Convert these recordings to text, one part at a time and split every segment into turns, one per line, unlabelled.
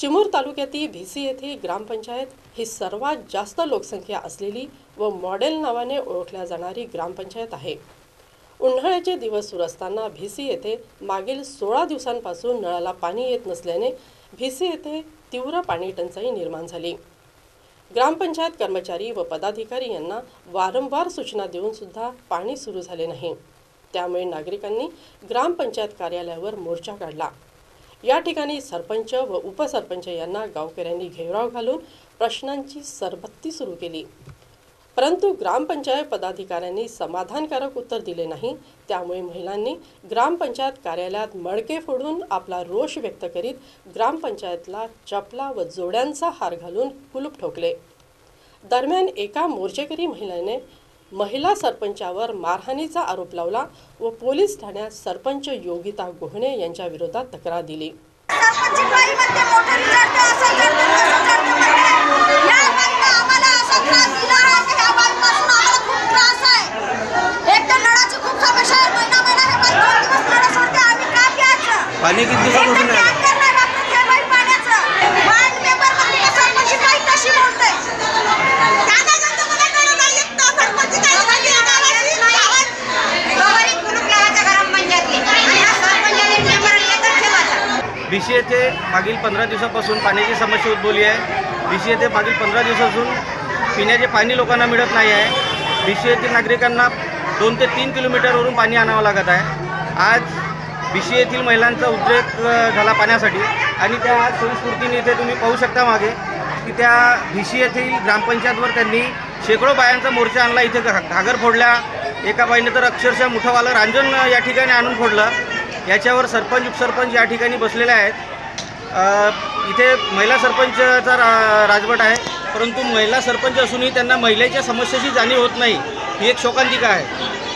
चिमूर तालुक्यातील भिसी येथे ग्रामपंचायत ही सर्वात जास्त लोकसंख्या असलेली व मॉडेल नावाने ओळखल्या जाणारी ग्रामपंचायत आहे. उन्हाळ्याचे दिवस सुरू असताना भिसी येथे मागील सोळा दिवसांपासून नळाला पाणी येत नसल्याने भिसी येथे तीव्र पाणी टंचाई निर्माण झाली. ग्रामपंचायत कर्मचारी व पदाधिकारी यांना वारंवार सूचना देऊन सुद्धा पाणी सुरू झाले नाही. त्यामुळे नागरिकांनी ग्रामपंचायत कार्यालयावर मोर्चा काढला. या ठिकाणी सरपंच व उपसरपंच यांना गावकऱ्यांनी घेराव घालून प्रश्नांची सरबत्ती सुरू केली. परंतु ग्रामपंचायत पदाधिकाऱ्यांनी समाधानकारक उत्तर दिले नाही. त्यामुळे महिलांनी ग्रामपंचायत कार्यालयात मडके फोडून आपला रोष व्यक्त करीत ग्रामपंचायतला चपला व जोड्यांचा हार घालून कुलूप ठोकले. दरम्यान एका मोर्चेकरी महिलेने महिला सरपंचावर मारहाणीचा आरोप लावला व पोलीस ठाण्यात सरपंच योगिता गोहणे यांच्या विरोधात तक्रार दिली.
सरपंच बाईमध्ये मोटर चढतं, असं चढतं, तसं चढतं म्हणते. या बाईनं आम्हाला असा त्रास दिला आहे की ह्या बाईपासून आम्हाला खूप त्रास आहे. एक तर नळाची खूप समस्या आहे. महिना महिना हे बाई दोन दिवस नळ सोडते. आम्ही का प्यायचं?
पाणी किती
एक
दिवसापासून
तर
नाही आलं?
टँकर नाही वापरत हे बाई पाण्याचं. वार्ड मेंबरमध्ये का सरपंच बाई कशी बोलते? त्यांना जर तुम्हाला नळ नाही येत तर सरपंच काय झाली या गावाची? गावात
दोघांनी कुलूप लावायचा ग्रामपंचायतले आणि हा सरपंच आणि मेंबर एकच ठेवायचा
बी सी येथे मागील पंधरा दिवसापासून पाण्याची समस्या उद्भवली आहे. बी सी येथे मागील पंधरा दिवसापासून पिण्याचे पाणी लोकांना मिळत नाही आहे. बी सी येथील नागरिकांना दोन ते तीन किलोमीटरवरून पाणी आणावं लागत आहे. आज बी सी येथील महिलांचा उद्रेक झाला पाण्यासाठी आणि त्या संस्कृतीने स्वयंस्फूर्तीने इथे तुम्ही पाहू शकता मागे की त्या बी सी येथील ग्रामपंचायतवर त्यांनी शेकडो बायांचा मोर्चा आणला. इथे घागर फोडल्या एका बाईने तर अक्षरशः मुठंवालं रांजण या ठिकाणी आणून फोडलं. याच्यावर सरपंच उपसरपंच या ठिकाणी बसलेले आहेत. अ, इथे महिला सरपंचचा रा राजवट आहे. परंतु महिला सरपंच असूनही त्यांना महिलेच्या समस्येची जाणीव होत नाही. ही एक शोकांतिका आहे.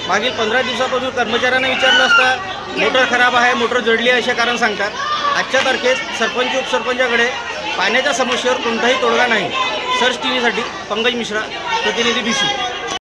मागील पंधरा दिवसापासून कर्मचाऱ्यांना विचारलं असता मोटर खराब आहे मोटर जडली आहे असे कारण सांगतात. आजच्या तारखेत सरपंच उपसरपंचाकडे पाण्याच्या समस्येवर कोणताही तोडगा नाही. सर्च टी व्हीसाठी पंकज मिश्रा प्रतिनिधी बी सी